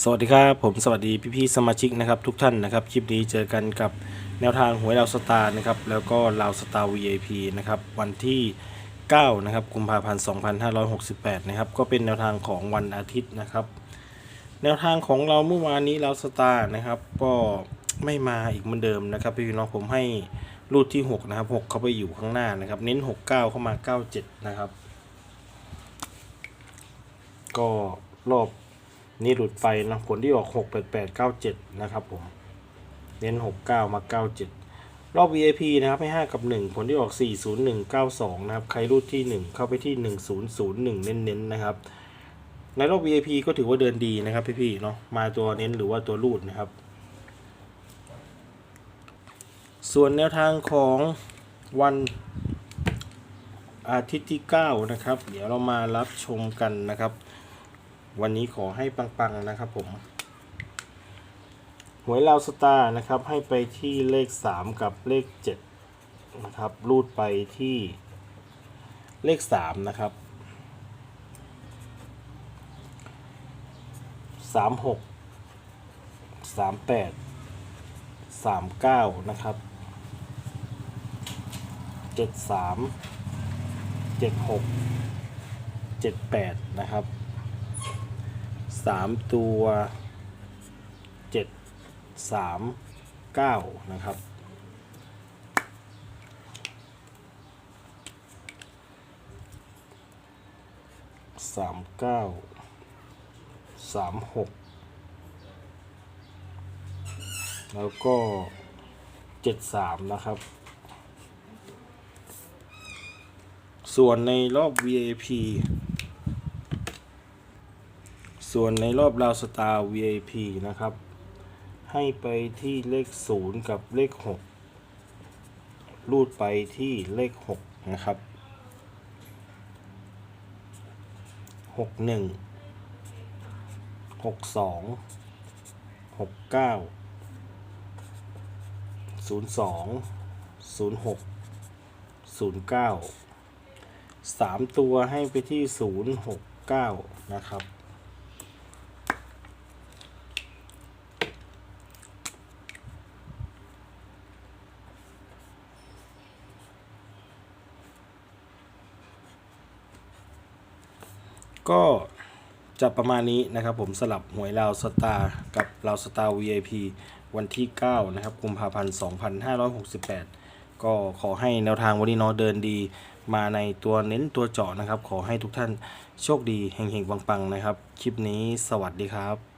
สวัสดีครับผมสวัสดีพี่ๆสมาชิกนะครับทุกท่านนะครับคลิปนี้เจอกันกับแนวทางหวยเราสตาร์นะครับแล้วก็เราสตาร์ VIP นะครับวันที่9นะครับกุมภาพันธ์2568นะครับก็เป็นแนวทางของวันอาทิตย์นะครับ แนวทางของเราเมื่อวานนี้เราสตาร์นะครับก็ไม่มาอีกเหมือนเดิมนะครับพี่น้องผมให้รูดที่6นะครับ6เข้าไปอยู่ข้างหน้านะครับเน้น 69 เข้ามา 97 นะครับ ก็รอบ นี้หลุดไฟนะผลที่ออก 6 8 8 9 7 นะครับผม เน้น 69 มา 97 รอบ VIP นะครับให้ 5 กับ 1 ผลที่ออก 401 92 นะครับ ใครรูดที่ 1 เข้าไปที่ 1001 เน้นๆนะครับ ในรอบ VIP ก็ถือว่าเดินดีนะครับพี่ๆเนาะมาตัวเน้นหรือว่าตัวรูดนะครับ ส่วนแนวทางของวันอาทิตย์ที่ 9 นะครับ เดี๋ยวเรามารับชมกันนะครับ วันนี้ขอให้ปังๆนะครับผม หวยลาวสตาร์นะครับ ให้ไปที่เลข 3 กับเลข 7 นะครับ รูดไปที่เลข 3 นะครับสามหกสามแปดสามเก้านะครับเจ็ดสามเจ็ดหกเจ็ดแปดนะครับ สามตัวเจ็ดสามเก้านะครับ สามเก้าสามหกแล้วก็เจ็ดสามนะครับ ส่วนในรอบ VIP ส่วนในรอบราวสตาร์ VIP นะครับ ให้ไปที่เลขศูนย์กับเลขหกรูดไปที่เลขหกนะครับหกหนึ่งหกสองหกเก้าศูนย์สองศูนย์หกศูนย์เก้าสามตัวให้ไปที่ศูนย์หกเก้านะครับ ก็จะประมาณนี้นะครับผมสลับหวยลาวสตาร์กับลาวสตาร์ VIP วันที่ 9 นะครับกุมภาพันธ์ 2568 ก็ขอให้แนวทางวันนี้เนาะเดินดีมาในตัวเน้นตัวเจาะนะครับ ขอให้ทุกท่านโชคดีเฮงๆปังๆนะครับ คลิปนี้สวัสดีครับ